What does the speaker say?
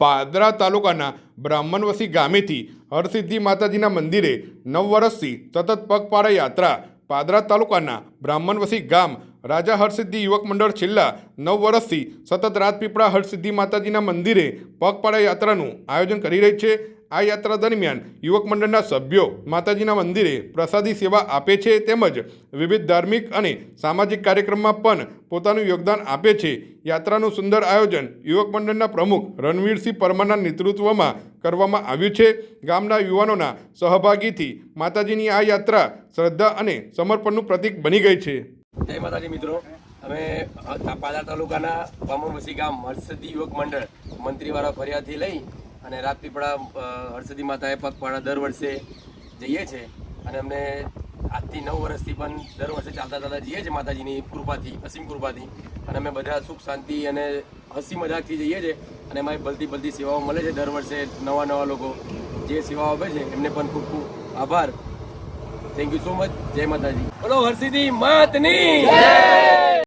પાદરા તાલુકાના બ્રાહ્મણવસી ગામેથી હરસિદ્ધિ માતાજીના મંદિરે નવ વર્ષથી સતત પગપાળા યાત્રા પાદરા તાલુકાના બ્રાહ્મણવસી ગામ રાજા હરસિદ્ધિ યુવક મંડળ છેલ્લા નવ વર્ષથી સતત રાજપીપળા હરસિદ્ધિ માતાજીના મંદિરે પગપાળા યાત્રાનું આયોજન કરી રહી છે. આ યાત્રા દરમિયાન યુવક મંડળના સભ્યો, માતાજીના મંદિરે પ્રસાદી સેવા આપે છે તેમજ વિવિધ ધાર્મિક અને સામાજિક કાર્યક્રમમાં પણ પોતાનું યોગદાન આપે છે. યાત્રાનું સુંદર આયોજન યુવક મંડળના પ્રમુખ રણવીરસિંહ પરમારના નેતૃત્વમાં કરવામાં આવ્યું છે. ગામના યુવાનોના સહભાગીથી માતાજીની આ યાત્રા શ્રદ્ધા અને સમર્પણનું પ્રતીક બની ગઈ છે. મિત્રો. અમે પાદા તાલુકાના બામણવસી ગામ મરસદી યુવક મંડળ મંત્રીવાળા ફરિયાદથી લઈ અને રાજપીપળા હરસદી માતાએ પગપાળા દર વર્ષે જઈએ છીએ અને અમને આજથી નવ વર્ષથી પણ દર વર્ષે ચાલતા ચાલતા જઈએ છીએ માતાજીની કૃપાથી, અસીમ કૃપાથી. અને અમે બધા સુખ, શાંતિ અને હસી મજાકથી જઈએ છીએ અને અમારી બલતી બલતી સેવાઓ મળે છે દર વર્ષે નવા નવા લોકો જે સેવાઓ આપે છે, એમને પણ ખૂબ ખૂબ આભાર. થેન્ક યુ સો મચ જય માતાજી. બોલો હરસિદ્ધિ માતની.